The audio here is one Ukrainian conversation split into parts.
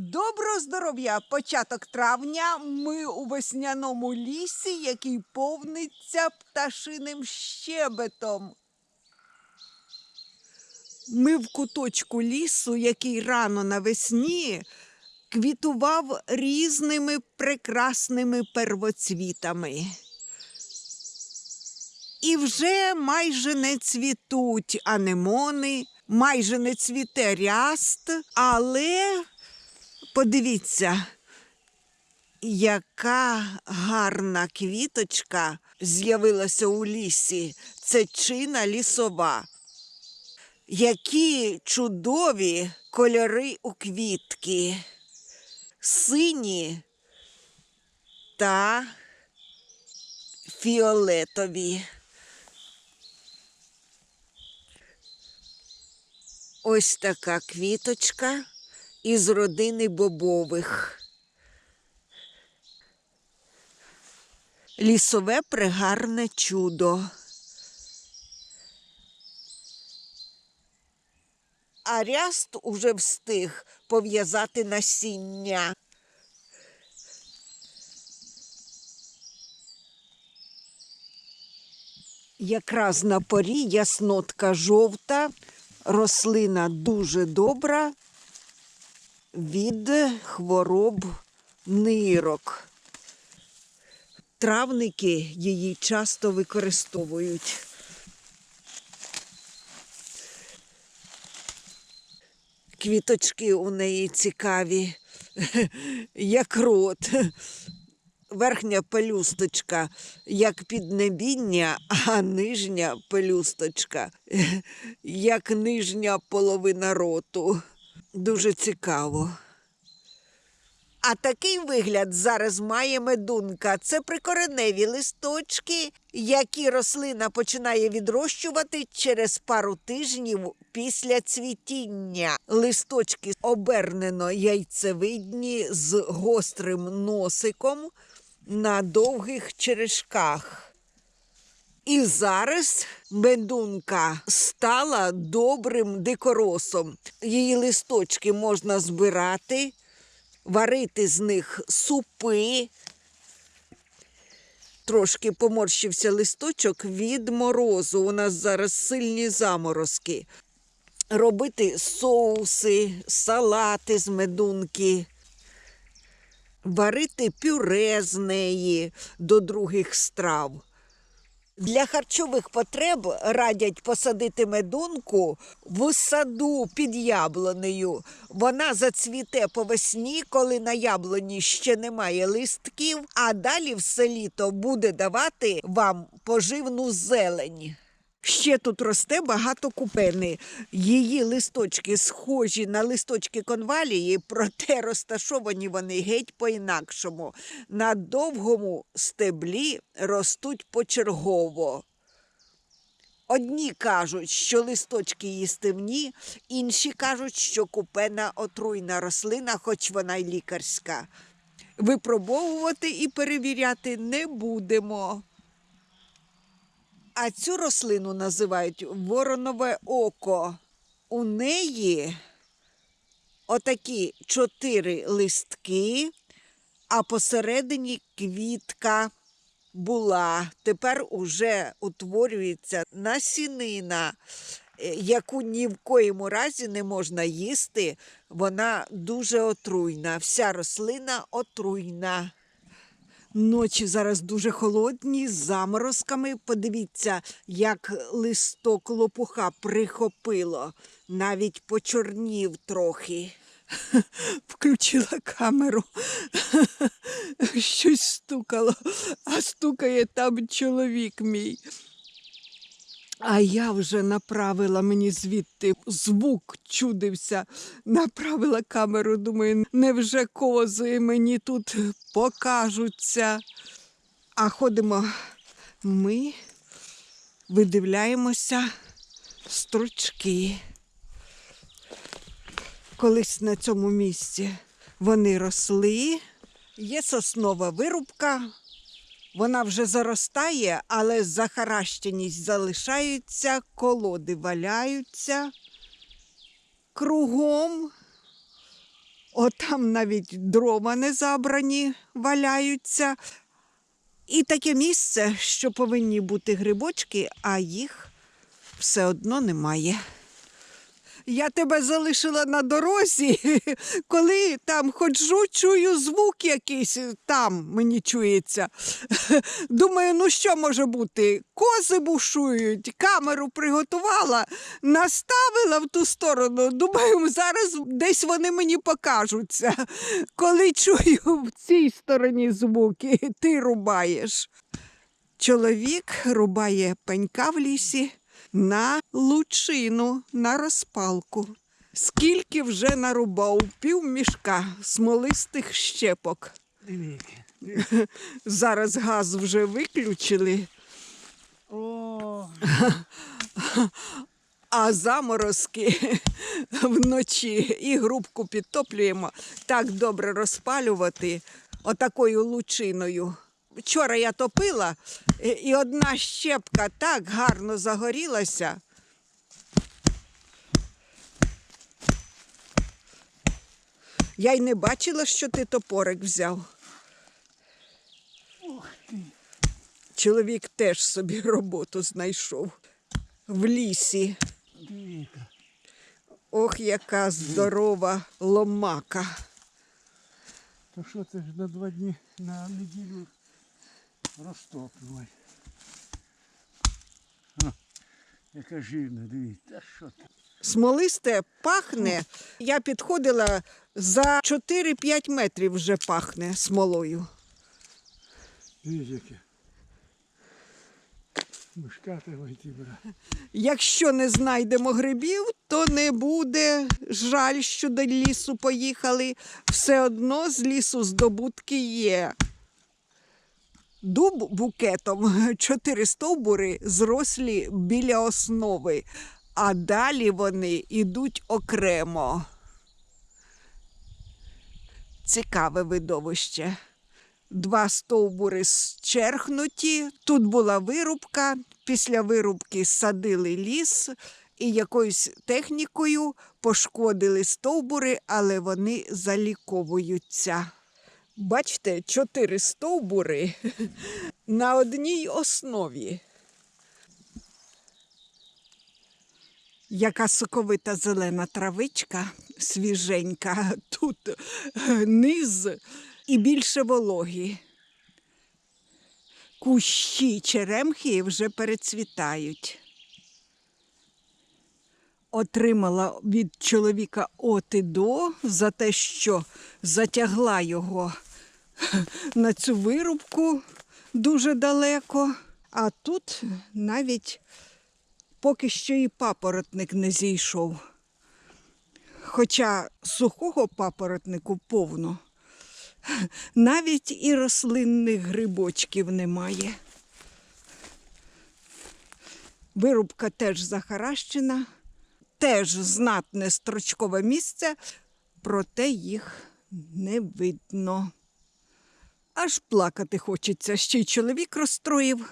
Доброго здоров'я! Початок травня. Ми у весняному лісі, який повниться пташиним щебетом. Ми в куточку лісу, який рано навесні квітував різними прекрасними первоцвітами. І вже майже не цвітуть анемони, майже не цвіте ряст, але подивіться, яка гарна квіточка з'явилася у лісі. Це чина лісова. Які чудові кольори у квітки, сині та фіолетові. Ось така квіточка із родини бобових. Лісове пригарне чудо. А ряст уже встиг пов'язати насіння. Якраз на порі яснотка жовта, рослина дуже добра від хвороб нирок. Травники її часто використовують. Квіточки у неї цікаві, як рот. Верхня пелюсточка, як піднебіння, а нижня пелюсточка, як нижня половина роту. Дуже цікаво. А такий вигляд зараз має медунка. Це прикореневі листочки, які рослина починає відрощувати через пару тижнів після цвітіння. Листочки обернено яйцевидні з гострим носиком на довгих черешках. І зараз медунка стала добрим дикоросом. Її листочки можна збирати, варити з них супи. Трошки поморщився листочок від морозу. У нас зараз сильні заморозки. Робити соуси, салати з медунки варити пюре з неї до других страв. Для харчових потреб радять посадити медунку в саду під яблунею. Вона зацвіте по весні, коли на яблуні ще немає листків, а далі все літо буде давати вам поживну зелень. Ще тут росте багато купени. Її листочки схожі на листочки конвалії, проте розташовані вони геть по-інакшому. На довгому стеблі ростуть почергово. Одні кажуть, що листочки їстивні, інші кажуть, що купена отруйна рослина, хоч вона й лікарська. Випробовувати і перевіряти не будемо. А цю рослину називають воронове око. У неї отакі чотири листки, а посередині квітка була. Тепер уже утворюється насінина, е, яку ні в коєму разі не можна їсти. Вона дуже отруйна. Вся рослина отруйна. Ночі зараз дуже холодні, з заморозками. Подивіться, як листок лопуха прихопило, навіть почорнів трохи. Включила камеру, щось стукало, а стукає там чоловік мій. А я вже направила мені звідти звук чудився, направила камеру, думаю, невже кози мені тут покажуться. А ходимо ми, видивляємося стручки. Колись на цьому місці вони росли, є соснова вирубка, вона вже заростає, але захаращеність залишається, колоди валяються. Кругом Отам навіть дрова не забрані, валяються. І таке місце, що повинні бути грибочки, а їх все одно немає. Я тебе залишила на дорозі, коли там ходжу, чую звук якийсь там мені чується. Думаю, ну що може бути? Кози бушують, камеру приготувала, наставила в ту сторону. Думаю, зараз десь вони мені покажуться. Коли чую в цій стороні звуки, ти рубаєш. Чоловік рубає пенька в лісі на лучину, на розпалку. Скільки вже нарубав пів мішка смолистих щепок. Зараз газ вже виключили, О, а заморозки вночі і грубку підтоплюємо. Так добре розпалювати отакою лучиною. Вчора я топила, і- одна щепка так гарно загорілася. Я й не бачила, що ти топорик взяв. Чоловік теж собі роботу знайшов в лісі. Ох, яка здорова ломака. То що це ж на два дні на неділю розтоплювати. А, яка жирна, дивіться. Що ти? Смолисте пахне. Я підходила за 4-5 метрів вже пахне смолою. Дивіться яке. Мишка треба йти брати. Якщо не знайдемо грибів, то не буде жаль, що до лісу поїхали. Все одно з лісу здобутки є. Дуб букетом чотири стовбури зрослі біля основи, а далі вони йдуть окремо. Цікаве видовище. Два стовбури зчерхнуті. Тут була вирубка. Після вирубки садили ліс і якоюсь технікою пошкодили стовбури, але вони заліковуються. Бачите, чотири стовбури на одній основі. Яка соковита зелена травичка, свіженька, тут низ і більше вологі. Кущі черемхи вже перецвітають. Отримала від чоловіка от і до за те, що затягла його на цю вирубку дуже далеко. А тут навіть поки що і папоротник не зійшов. Хоча сухого папоротнику повно. Навіть і рослинних грибочків немає. Вирубка теж захаращена, теж знатне строчкове місце, проте їх не видно. Аж плакати хочеться, ще й чоловік розстроїв,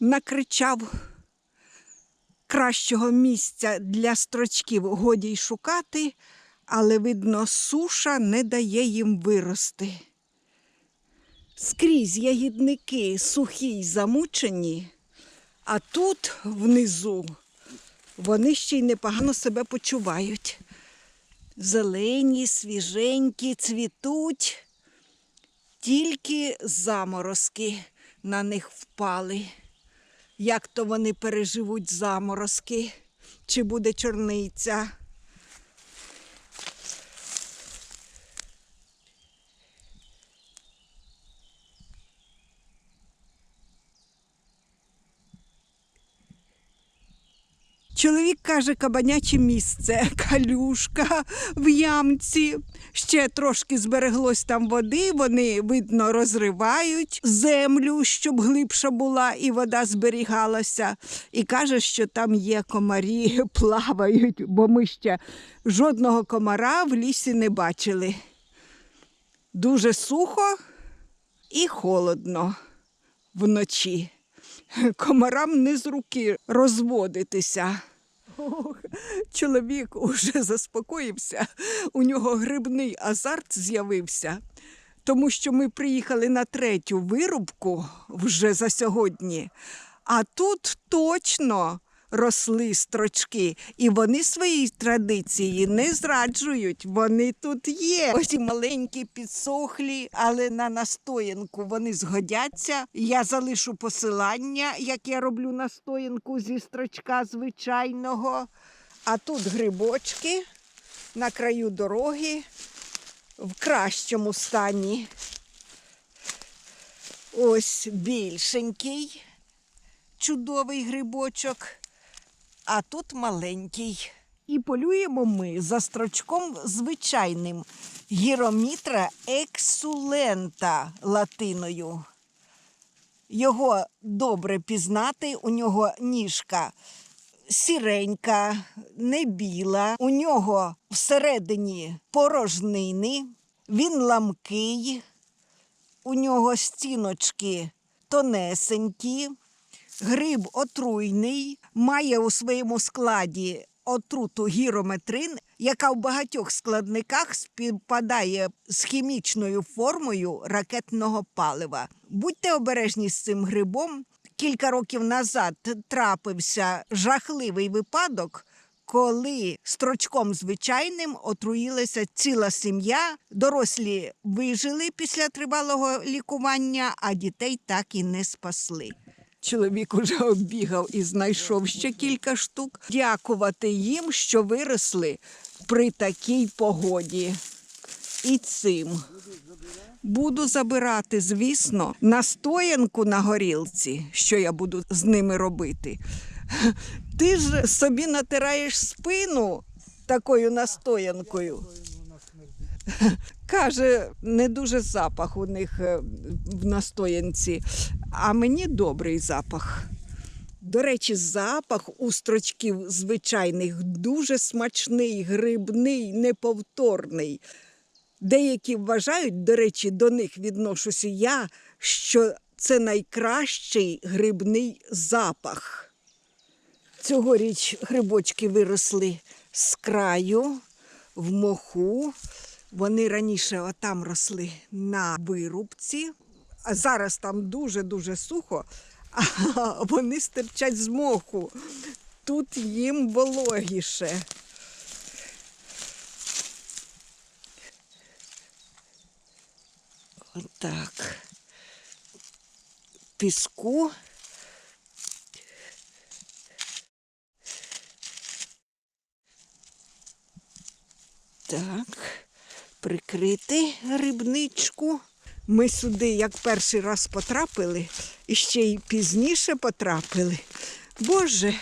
накричав. Кращого місця для строчків годі й шукати, але, видно, суша не дає їм вирости. Скрізь ягідники сухі й замучені, а тут внизу вони ще й непогано себе почувають. Зелені, свіженькі, цвітуть, тільки заморозки на них впали. Як то вони переживуть заморозки, чи буде чорниця. Чоловік каже, кабаняче місце, калюшка в ямці. Ще трошки збереглось там води, вони, видно, розривають землю, щоб глибша була і вода зберігалася. І каже, що там є комарі, плавають, бо ми ще жодного комара в лісі не бачили. Дуже сухо і холодно вночі. Комарам не з руки розводитися. Ох, чоловік уже заспокоївся, у нього грибний азарт з'явився, тому що ми приїхали на третю вирубку вже за сьогодні, а тут точно росли строчки, і вони свої традиції не зраджують. Вони тут є. Ось маленькі, підсохлі, але на настоянку вони згодяться. Я залишу посилання, як я роблю настоянку зі строчка звичайного. А тут грибочки на краю дороги в кращому стані. Ось більшенький, чудовий грибочок, а тут маленький. І полюємо ми за строчком звичайним гіромітра ексулента латиною. Його добре пізнати, у нього ніжка сіренька, не біла, у нього всередині порожнини, він ламкий, у нього стіночки тонесенькі, гриб отруйний, має у своєму складі отруту гірометрин, яка в багатьох складниках співпадає з хімічною формою ракетного палива. Будьте обережні з цим грибом. Кілька років назад трапився жахливий випадок, коли строчком звичайним отруїлася ціла сім'я. Дорослі вижили після тривалого лікування, а дітей так і не спасли. Чоловік уже оббігав і знайшов ще кілька штук. Дякувати їм, що виросли при такій погоді. І цим. Буду забирати, звісно, настоянку на горілці, що я буду з ними робити. Ти ж собі натираєш спину такою настоянкою. Каже, не дуже запах у них е, в настоянці, а мені добрий запах. До речі, запах у строчків звичайних дуже смачний, грибний, неповторний. Деякі вважають, до речі, до них відношуся я, що це найкращий грибний запах. Цьогоріч грибочки виросли з краю, в моху. Вони раніше отам росли на вирубці, а зараз там дуже-дуже сухо, а вони стирчать з моху. Тут їм вологіше. Отак. Піску. Так, прикрити грибничку. Ми сюди як перший раз потрапили, і ще й пізніше потрапили. Боже,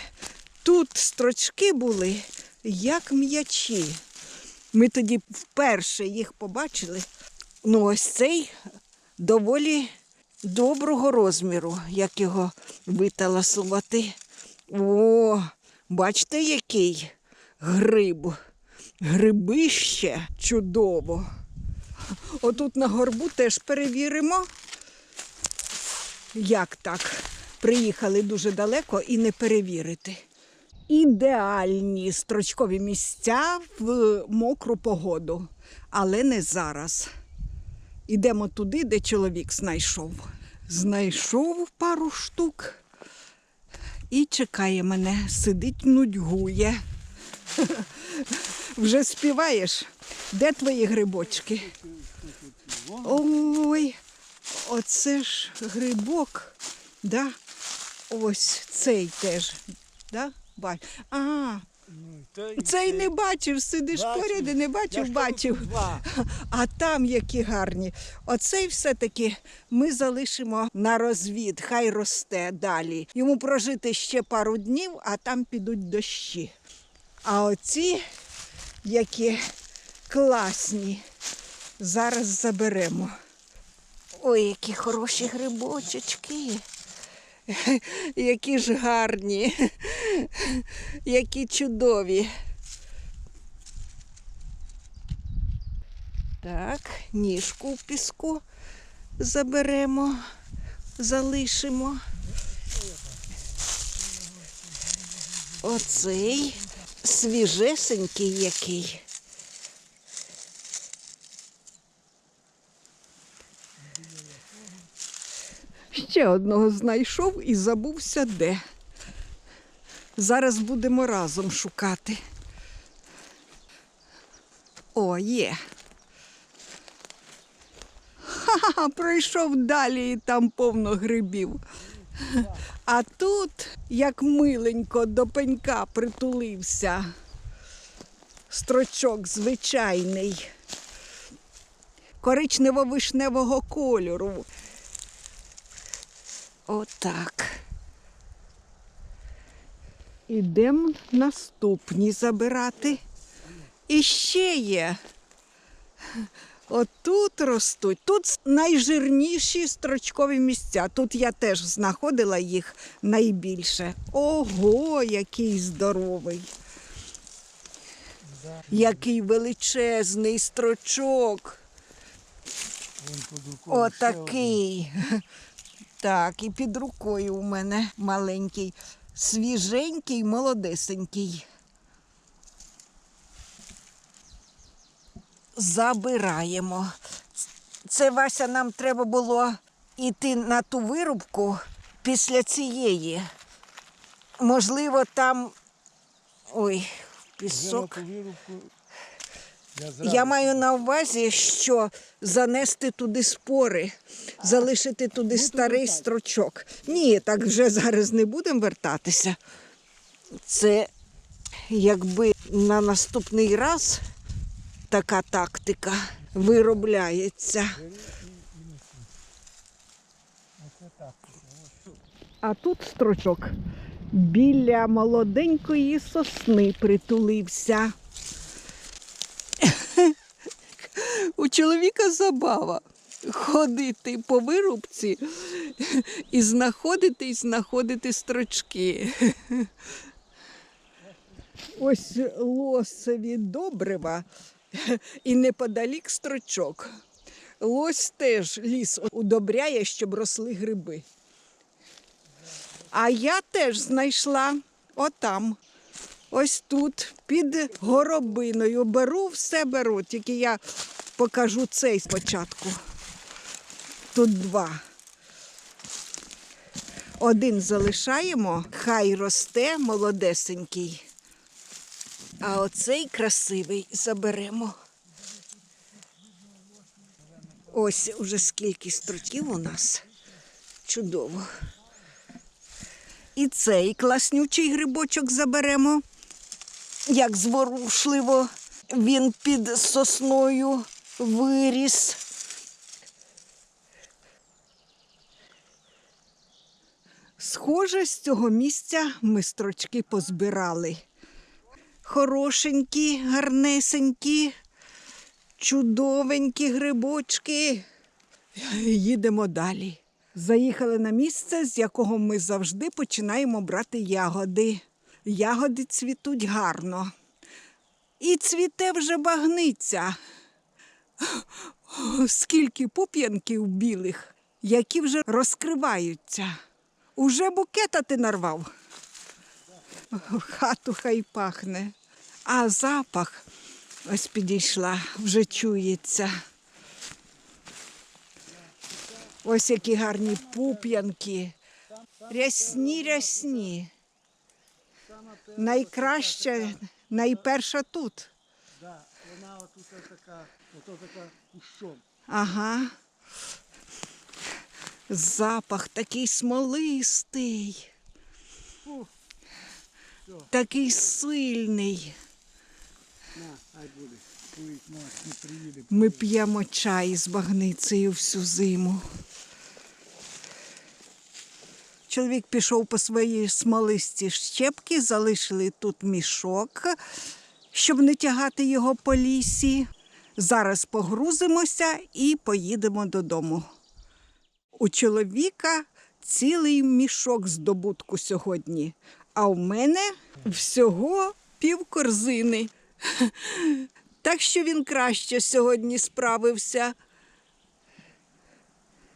тут строчки були, як м'ячі. Ми тоді вперше їх побачили. Ну, ось цей доволі доброго розміру, як його виталасувати. О, бачите, який гриб. Грибище чудово. Отут на горбу теж перевіримо. Як так? Приїхали дуже далеко і не перевірити. Ідеальні строчкові місця в мокру погоду, але не зараз. Ідемо туди, де чоловік знайшов. Знайшов пару штук і чекає мене, сидить, нудьгує. Вже співаєш? Де твої грибочки? Ой, оце ж грибок. Да? Ось цей теж. Да? Бач. А, цей не бачив, сидиш Бачив. поряд і не бачив, бачив. А там які гарні. Оцей все-таки ми залишимо на розвід, хай росте далі. Йому прожити ще пару днів, а там підуть дощі. А оці, які класні, зараз заберемо. Ой, які хороші грибочечки. Які ж гарні, які чудові. Так, ніжку в піску заберемо, залишимо. Оцей свіжесенький який. Одного знайшов і забувся де. Зараз будемо разом шукати. О, є. Ха-ха, пройшов далі і там повно грибів. А тут, як миленько, до пенька притулився. Строчок звичайний, коричнево-вишневого кольору. Отак. Ідемо наступні забирати. І ще є. Отут ростуть. Тут найжирніші строчкові місця. Тут я теж знаходила їх найбільше. Ого, який здоровий. Який величезний строчок. Отакий. Так, і під рукою у мене маленький, свіженький, молодесенький. Забираємо. Це Вася, нам треба було йти на ту вирубку після цієї. Можливо, там. Ой, пісок. Я, Я маю на увазі, що занести туди спори, залишити туди старий строчок. Ні, так вже зараз не будемо вертатися. Це якби на наступний раз така тактика виробляється. А тут строчок біля молоденької сосни притулився. У чоловіка забава ходити по вирубці і знаходити і знаходити строчки. Ось лосові добрива і неподалік строчок. Лось теж ліс удобряє, щоб росли гриби. А я теж знайшла отам. Ось тут, під горобиною. Беру, все беру, тільки я покажу цей спочатку. Тут два. Один залишаємо, хай росте молодесенький. А оцей красивий заберемо. Ось уже скільки строчків у нас. Чудово. І цей класнючий грибочок заберемо. Як зворушливо він під сосною виріс. Схоже, з цього місця ми строчки позбирали. Хорошенькі, гарнесенькі, чудовенькі грибочки. Їдемо далі. Заїхали на місце, з якого ми завжди починаємо брати ягоди. Ягоди цвітуть гарно. І цвіте вже багниця. Скільки пуп'янків білих, які вже розкриваються. Уже букета ти нарвав. В хату хай пахне. А запах ось підійшла, вже чується. Ось які гарні пуп'янки. Рясні, рясні. Найкраще, найперша тут. Да, вона отут така, ото така кущом. Ага. Запах такий смолистий. Фу. Такий сильний. На, хай буде. Курить, на, не приїде. Ми п'ємо чай з багницею всю зиму. Чоловік пішов по своїй смолисті щепки, залишили тут мішок, щоб не тягати його по лісі. Зараз погрузимося і поїдемо додому. У чоловіка цілий мішок здобутку сьогодні, а в мене всього півкорзини. Так що він краще сьогодні справився.